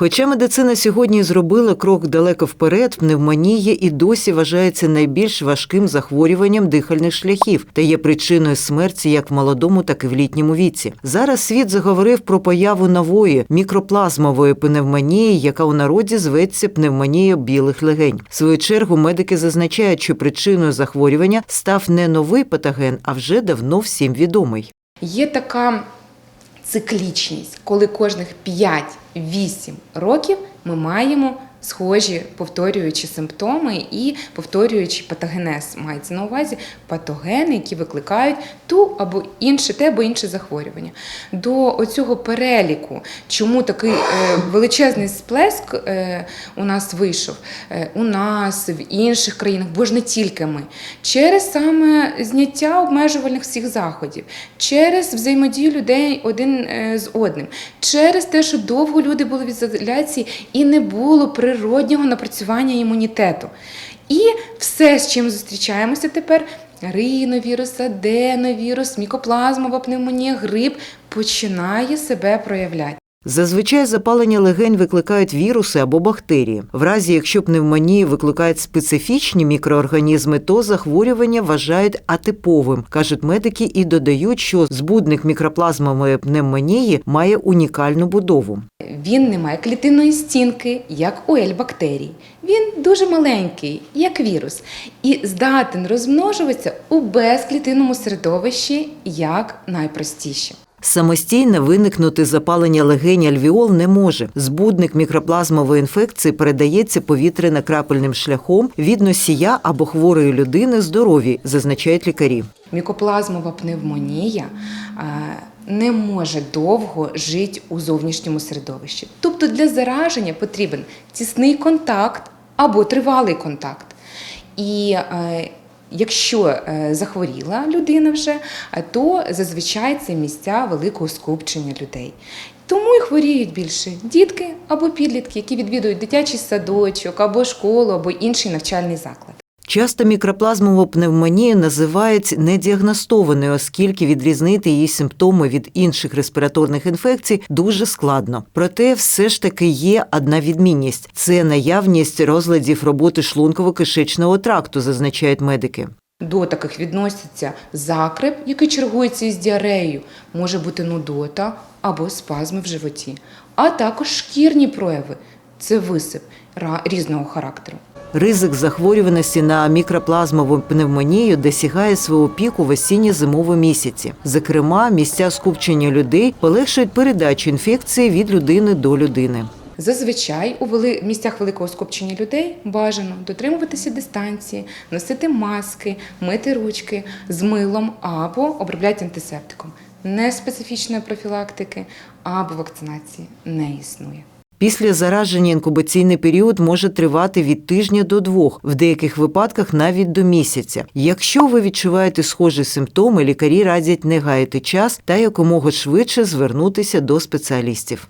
Хоча медицина сьогодні зробила крок далеко вперед, пневмонія і досі вважається найбільш важким захворюванням дихальних шляхів та є причиною смерті як в молодому, так і в літньому віці. Зараз світ заговорив про появу нової мікроплазмової пневмонії, яка у народі зветься пневмонія білих легень. В свою чергу медики зазначають, що причиною захворювання став не новий патоген, а вже давно всім відомий. Є така циклічність, коли кожних 5-8 років ми маємо схожі повторюючі симптоми і повторюючи патогенез. Мається на увазі патогени, які викликають ту або інше, те або інше захворювання. До оцього переліку, чому такий е, величезний сплеск е, у нас вийшов, е, у нас, в інших країнах, бо ж не тільки ми, через саме зняття обмежувальних всіх заходів, через взаємодію людей один з одним, через те, що довго люди були в ізоляції і не було природнього напрацювання імунітету. І все, з чим зустрічаємося тепер. Риновірус, аденовірус, мікоплазмова пневмонія, грип починає себе проявляти. Зазвичай запалення легень викликають віруси або бактерії. В разі, якщо пневмонії викликають специфічні мікроорганізми, то захворювання вважають атиповим, кажуть медики і додають, що збудник мікроплазмової пневмонії має унікальну будову. Він не має клітинної стінки, як у L-бактерій. Він дуже маленький, як вірус, і здатен розмножуватися у безклітинному середовищі як найпростіше. Самостійно виникнути запалення легень альвіол не може. Збудник мікроплазмової інфекції передається повітряно-крапельним шляхом від носія або хворої людини здорові, зазначають лікарі. Мікоплазмова пневмонія е, не може довго жити у зовнішньому середовищі. Тобто для зараження потрібен тісний контакт або тривалий контакт. І е, Якщо е, захворіла людина вже, е, то зазвичай це місця великого скупчення людей. Тому і хворіють більше дітки або підлітки, які відвідують дитячий садочок або школу, або інший навчальний заклад. Часто мікроплазмову пневмонію називають недіагностованою, оскільки відрізнити її симптоми від інших респіраторних інфекцій дуже складно. Проте все ж таки є одна відмінність це наявність розладів роботи шлунково-кишечного тракту, зазначають медики. До таких відносяться закреп, який чергується із діареєю, може бути нудота або спазми в животі, а також шкірні прояви це висип різного характеру. Ризик захворюваності на мікроплазмову пневмонію досягає свого піку в осінньо-зимові місяці. Зокрема, місця скупчення людей полегшують передачу інфекції від людини до людини. Зазвичай у вели... місцях великого скупчення людей бажано дотримуватися дистанції, носити маски, мити ручки з милом або обробляти антисептиком. Неспецифічної профілактики або вакцинації не існує. Після зараження інкубаційний період може тривати від тижня до двох, в деяких випадках навіть до місяця. Якщо ви відчуваєте схожі симптоми, лікарі радять не гаяти час та якомога швидше звернутися до спеціалістів.